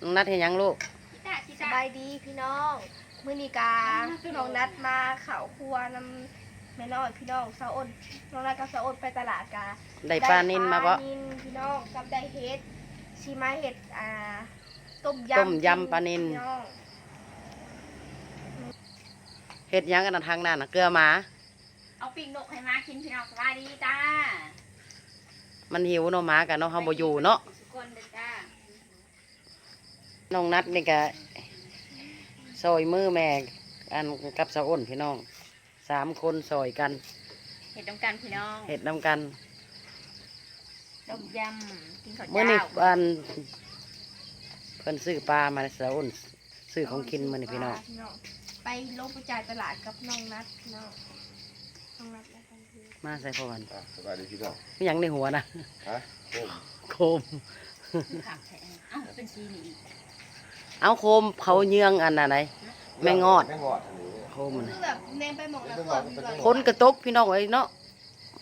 น้องนัดเห็นยังลูกสบายดีพี่น้องมื้อนี้กาน้องนัดมาเขาครัวนำแม่น้อยพี่น้องสาวอ้นน้องนัดกับสาวอ้นไปตลาดกาได้ปลานินมาบ่ปลนินพี่น้องกับได้เฮ็ดชีมาเฮ็ดอ่าต้มยำต้มยำปลานิลพี่น้องเฮ็ดหยังกันนะทางนั้นน่ะเกลือหมาเอาปีกนกให้มากินพี่น้องสบายดีจ้ามันหิวเนาะหมากันเนาะเฮาบ่อยู่เนาะทุกคนเด้อจ้า น้องนัดนี่ก็ซอยมือแม่อันกับสาวอ้นพี่น้องสามคนซอยกันเห็ดน้ำกันพี่น้องเฮ็ดนำกันต้มยำกินข้าวมื้อเจ้านี้อันเพิ่นซื้อปลามาให้สาวอ้นซื้อของกินมื้อนี้พี่น้องพี่น้องไปลงไปจ่ายตลาดกับน้องนัดพี่น้องน้องนัดและกันคือมาใส่พอกันอะสบายดีพี่น้องมีหยังในหัวนะฮะโอ้มโคมขามแทนเอ้าเป็นสีนี่อีก เอาโคมเขาเยืองอันน่ะไหนแม่งอดแม่งอดอันนี้โคมน่ะคือแบบเน้นไปหมองแล้วไม่ก่อนไม่ดีกไม่ว่าพ้นกระตกพี่น้องเอ้ยเนาะ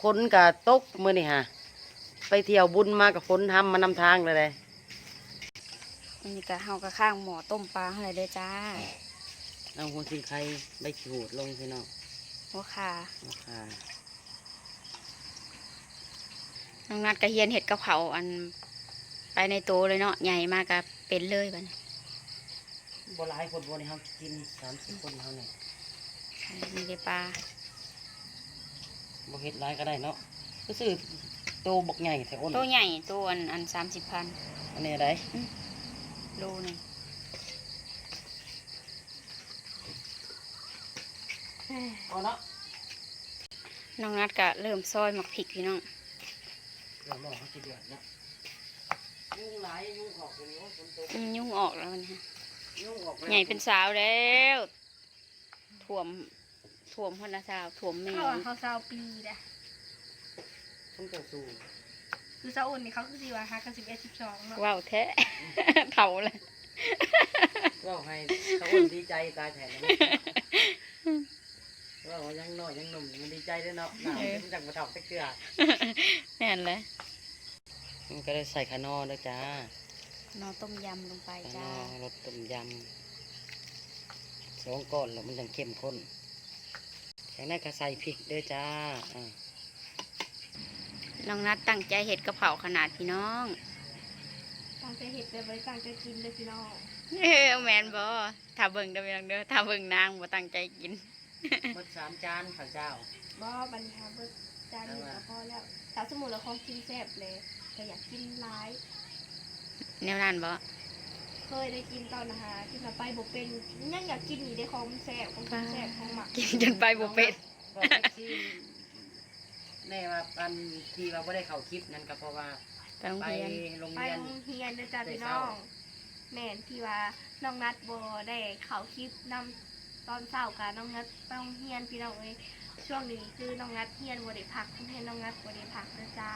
พ้นกระตกมื้อนี่ฮะไปเที่ยวบุญมากับฝนทำมานำทางเลยเลยอันนี้ก็เฮาก็ข้างหม้อต้มปลาอะไรเด้อจ้าเอาหัวสิงไข่ใบขูดลงพี่น้องหัวขาราคาน้องนัดก็เฮียนเห็ดกะเพราอัน ไปในโตเลยเนาะใหญ่มากก็เป็นเลยบัดนี้ บ่หลายคนบ่นี่เฮากินสามสิบคนเฮานี่มีได้ปลาบ่เฮ็ดหลายก็ได้เนาะก็ซื้อโตบักใหญ่แต่อ้นตัวใหญ่ตัวอันอันสามสิบพันอันนี้ได้โลหนึงเอาเนาะน้องนัดก็เริ่มซอยหมักพริกพี่น้องเดี๋ยวรอเขาสิเดือดเนาะยุ่งหลายยุ่งออกตัวนี้โอ้ยฝนตกอืมยุ่งออกแล้วมันฮะ ยุ่งออกแล้วใหญ่เป็นสาวแล้วถ่วมถ่วมพนสาวถ่วมแม่เขาอะเขาเศร้าปีนะฝนตกสูงคือสาวอ้นนี่เขาคือสิว่าฮักกันสิบเอ็ดสิบสองเนาะว้าวแท้ เถ่าเลยว่าให้เขาอ้นดีใจตายแทนนะว่าว่ายังน้อยยังหนุ่มมันดีใจด้วยเนาะหนาวมันจังมาถอกตะเกียบแม่นเลยมันก็ได้ใส่ขานอด้วยจ้า นอต้มยำลงไปขานจ้าอรสต้มยำสองก้อนแล้วมันจังเข้มข้นแข็งได้ก็ใส่พริกด้วยจ้าอ่าน้องนัดตั้งใจเห็ดกะเพราขนาดพี่น้อง ตั้งใจเห็ดแต่บริตั้งใจกินเลยพี่น้องเออแมนบอถ้าเบิ่งเด้อพี่น้องเด้อถ้าเบิ่งนางบ่ตั้งใจกิน หมดสามจานข้าวเจ้า บ่บันทาเบิดจานนี้ก็พอแล้วถ้าสมมุติเราของกินแซ่บเลยแต่อยากกินร้าย แนวนั้นบ่เคยได้กินตอนอาหารที่มาไปบอกเป็นยังอยากกินนี่ได้ของมันแซ่บของกินแซ่บของหมักกินจนไปบ่เป็ดบอกแท็กซี่แน่ว่าอันที่ว่าไม่ได้เข้าคลิปนั่นก็เพราะว่าไปโรงไปเรียนโรงไปเรียน โรงเรียนเด้อจ้าพี่น้อง แม่นที่ว่าน้องนัดบ่ได้เขาคลิปนำตอนเช้ากับน้องนัดไปโรงเรียนพี่น้องเอ้ยช่วงนี้คือน้องนัดเรียนบ่ได้พักเรียนน้องนัดบ่ได้พักนะจ้า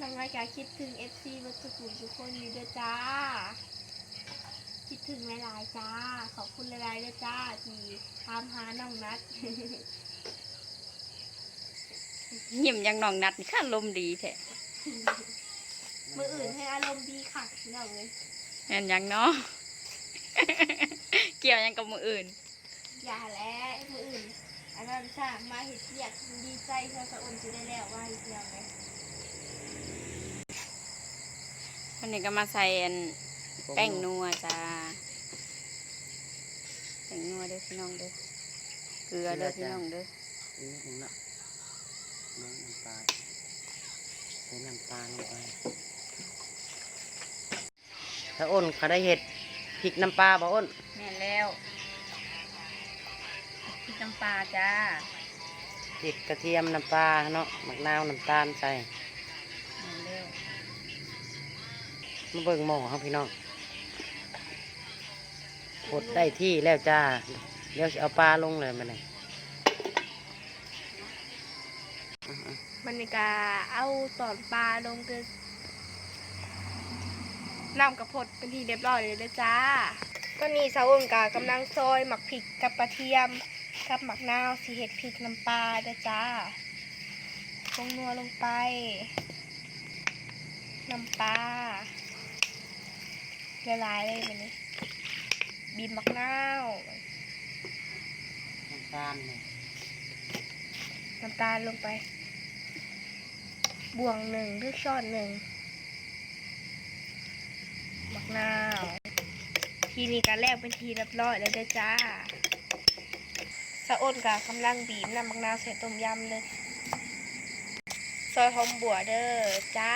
น้องนัดก็คิดถึง FC วัตถุทุกคนอยู่เด้อจ้า คิดถึงหลายๆจ้า ขอบคุณหลายๆเด้อจ้าที่ตามหาน้องนัดยิ้มอยังน้องนัดนี่ค่ะลมณ์ดีแท้มืออื่นให้อารมณ์ดีค่ะพี่น้องเลยแม่นหยังเนาะ เกี่ยวหยังกับมืออื่น อย่าแล้วมืออื่นอันนั้นสร้างมาเห็ดเกียกดีใจเธอสะอุ่นจะได้แล้วว่าเห็ดเกียกไหม วันนี้ก็มาใส่อันแป้งนัวจ้าแป้งนัวเด้อพี่น้องเด้อเกลือเด้อพี่น้องเด้ออืมเนาะน้ำน้ำปลาใส่น้ำตาลลงไปถ้าอ้นเขาได้เห็ดพริกน้ำปลาบ่อ้นแม่นแล้วพริกน้ำปลาจ้าพริกกระเทียมน้ำปลาเนาะมะนาวน้ำตาลใส่ มาเบิ่งหม้อครับพี่น้องกดได้ที่แล้วจ้าเดี๋ยวเอาปลาลงเลยมาเลยมันกาเอาตอนปลาลงเกินำกระพดเป็นที่เรียบร้อยเลยนะจ้าตอนนี้สาวอุ่นกากำลังซอยหมักพริกกับกระเทียม กับหมักนาวสีเห็ดพริกน้ำปลาเด้อจ้าลงนัวลงไป น้ำปลา ละลายเลยมันนี้ บีบมะนาวน้ำตาลเนี่ยน้ำตาลลงไป บวงหนึ่งหรือช้อนหนึ่งมะนาว ทีนี้การแรกเป็นทีเรียบร้อยแล้วเด้อจ้าสะอ้นกับกำลังบีบน้ำมะนาวใส่ต้มยำเลยซอยหอมบัวเด้อจ้า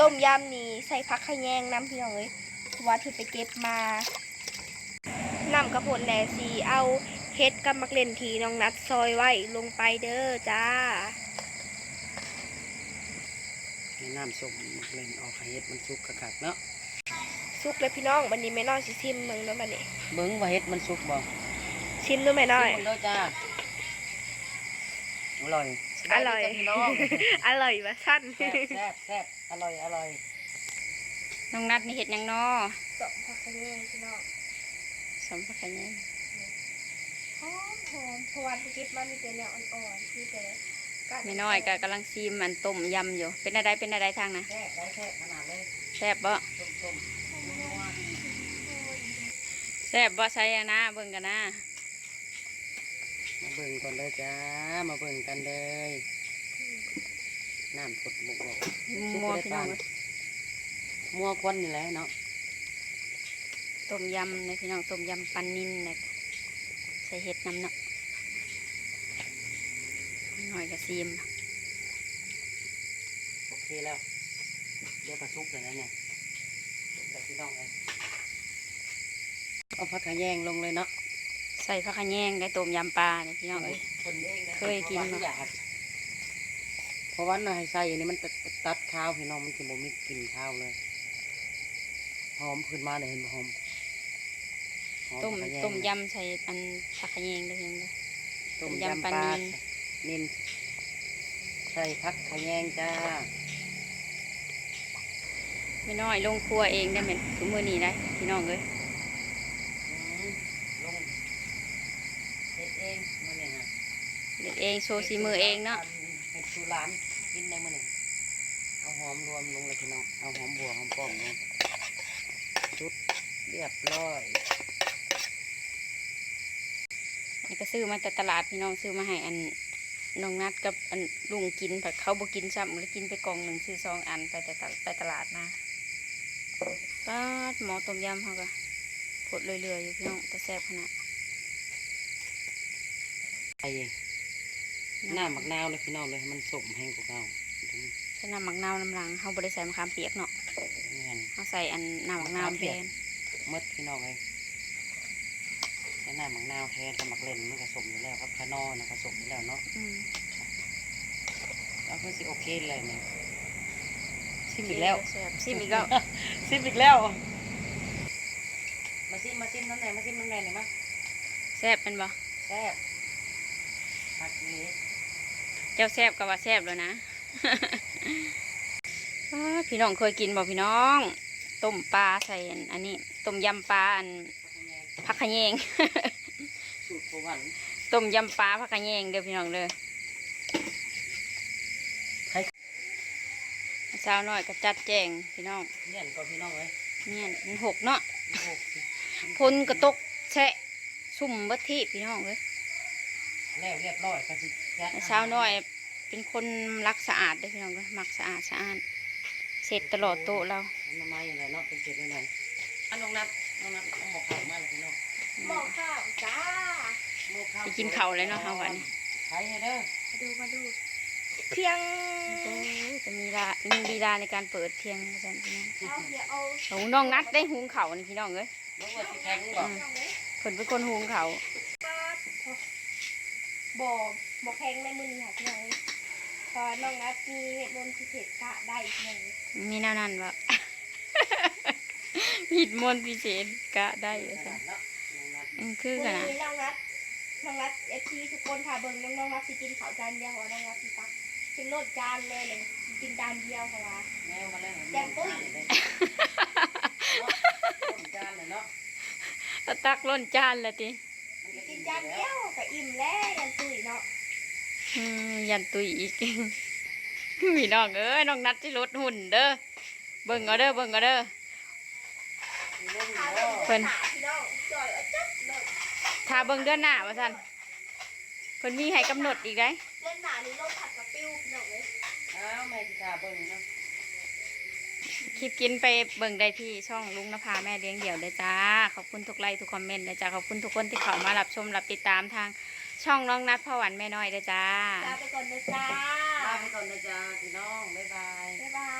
ต้มยำนี้ใส่ผักขะแยงน้ำพี่น้องเลยเพ ราะว่าที่ไปเก็บมานำกระผลแหลสีเอาเฮ็ดกับมักเล่นทีน้องนัดซอยไว้ลงไปเด้อจ้าในน้ำส้มมักเล่นออกให้เฮ็ดมันสุกคักๆเนาะสุกเลยพี่น้องวันนี้แม่น้อยสิชิมมึงเนาะบัดนี้เบิ่งว่าเฮ็ดมันสุกบ่ชิมดูแม่น้อยชิมเด้อจ้าอร่อยอร่อยสบาดีจ้ะพี่น้องอร่อยว่าสั้นแซ่บแซ่บแซ่บอร่อย อร่อย น้องนัดนี่เห็ดหยังนอสองผักขะแยงพี่น้องสมพักกันยังหอมหอมเพราะว่าที่เก็บมามีแต่แนวอ่อนๆที่แต่ก้านไม่น้อยก็กำลังซีมอันต้มยำอยู่ เป็นอะไรเป็นอะไรทางนะแซ่บได้แซ่บขนาดเลยแซ่บบ่ส้มๆนัวแซ่บบ่ใส่อะนะเบิ่งกันนะมาเบิ่งก่อนเลยจ้ามาเบิ่งกันเลยน้ำกดบุกบอกมัวพี่น้องเอ้ย มัวควันนี่แหละเนาะต้มยำเลยพี่น้องต้มยำปันนินเลยใส่เห็ดน้ำเนาะหน่อยก็ซีมโอเคแล้วเดี๋ยวกระซุกเลยนะเนี่ยเดี๋ยวพี่น้องเลยเอาผักขะแยงลงเลยเนาะใส่ผักขะแยงได้ต้มยำปลาเนี่ยพี่น้องเอ้ยคนเองนะเคยกินเพราะว่าปะอยากเพราะว่าน่ะให้ใส่อันนี้มันตัดตัดข้าวพี่น้องมันจะบ่มีกลิ่นข้าวเลย หอมขึ้นมาเลยเห็นบ่หอมหอต้มผักขะแงต้มยำใส่อันผักขะแยงได้เพียงเด้อต้มต้มยำยำปปลาลานิล นินใส่ผักขะแยงจ้าไม่น้อยลงครัวเองได้เหมือนคือมือนี้ได้พี่น้องเอ้ยอืมลงเฮ็ดเองมื้อนี้ฮะเด็ดเองโชว์สีมือเองเนาะเฮ็ดสุรานกินได้มื้อนี้เอาหอมรวมลงเลยพี่น้องเอาหอมบัวหอมป้อมลงชุด เรียบร้อยนี่ก็ซื้อมาจากตลาดพี่น้องซื้อมาให้อันน้องนัดกับอันลุงกินแต่เขาบ่กินซ้ำเลยกินไปกล่องหนึ่งซื้อสองอันไปแต่ตลไปตลาดมาป้าดหมอต้มยำเขาก็ผดเรื่อยๆอยู่พี่น้องแต่แซ่บขนาดไอ้หน้ามักนาวเลยพี่น้องเลยให้มันสมแห้งกว่าเก่าถึงใส่น้ำหมักนาวน้ำลังเขาบ่ได้ใส่มะขามเปียกเนาะแม่นเขาใส่อันน้ำหมักนาวแทนห มดพี่น้องเลยใช้หน้ามักนาวแทนกับมักเล่นมันก็สมอยู่แล้วครับขานอนะก็สมอยู่แล้วเนาะอืมแล้วก็สิโอเคเลยเนี่ยซิมอีกแล้วแซ่บซิมอีกแล้วซิมอีกแล้ว มาซิมมาซิมน้ำไหนมาซิมน้ำไหนหน่อยมั้ยแซ่บเป็นบ่แซ่บผักนี้เจ้าแซ่บก็ว่าแซ่บแล้วนะอ้าพี่น้องเคยกินบ่พี่น้อง ต้มปลาใส่อันอันนี้ต้มยำปลาอันผักขะแยงสูตรโบราณต้มยำปลาผักกะแยงเด้อพี่น้องเด้อใครสาวน้อยก็จัดแจงพี่น้องเนี่ยก็พี่น้องเลยเนี่ยมันหกเนาะโอ้โหพลกระตกแชะซุ่มบัดที่พี่น้องเลยแล้วเรียบร้อยก็สิจัดสาวน้อยเป็นคนรักสะอาดเด้อพี่น้องเด้อมักสะอาดสะอาด เสร็จตลอดโต๊ะเราอันน้ำไม้อะไรเนาะเป็นเกล็ดอะไรอันน้องนัดน้องนัดเอาหมกข้าวมาเลยพี่น้องหม้อข้าวจ้าหมกข้าวไปกินข้าวเลยเนาะเฮาวันนี้ใครให้เด้อมาดูมาดูเพียงโอ้ยจะมีลามีลีลาในการเปิดเพียงอาจารย์พี่น้องเอาเดี๋ยวเอาโอ้น้องนัดได้หุงข้าวนี่พี่น้องเอ้ยน้องว่าสิแข็งบ่อืมเพิ่นเป็นคนหุงข้าวบ่อบ่แข็งในมือค่ะพี่น้อ งตอนน้องนัดมีเวทมนต์พิเศษกะได้อีกหนึ่งมีแนวนั้นบ่ ผิดมนต์พิเศษกะได้อาจารย์เนาะน้องนัดอืมคือกันนะมื้อน้องนัดน้องนัดเอฟซีทุกคนทาเบิ่งน้องน้องนัดสิกินข้าวจานเดียวเพราะว่าน้องนัดสิตักกินโลดจานเลยเลยสิกินจานเดียวเพราะว่าแมวมาแล้วแกงตุ้ยเลยจานเลยเนาะเอาตักล้นจานเลยติสิกินจานเดียวก็อิ่มแล้วยันตุ้ยเนาะอืม ยันตุยอีกพี่น้องเอ้ยน้องนัดที่ลดหุ่นเด้อเบิ่งเอาเด้อเบิ่งเอาเด้อมีเรื่องอยู่พาบ่เบิ่งหาพี่น้องจอยเอาจับเลยถ้าเบิ่งเดือนหน้าว่าซั่นเพิ่นมีให้กำหนดอีกได้เล่นหนานี้ลมผัดกับปิ้วพี่น้องเลยอ้าวแม่สิกาเบิ่งเนาะคลิปกินไปเบิ่งได้ที่ช่องลุงนภาแม่เลี้ยงเดี่ยวเด้อจ้า ขอบคุณทุกไลค์ทุกคอมเมนต์เด้อจ้า ขอบคุณทุกคนที่เข้ามารับชมรับติดตามทาง ช่องน้องนัดพ่อหวันแม่น้อยเด้อจ้า ลาไปก่อนนะจ้าลาไปก่อนนะจ๊ะพี่น้อง บ๊ายบาย บ๊ายบาย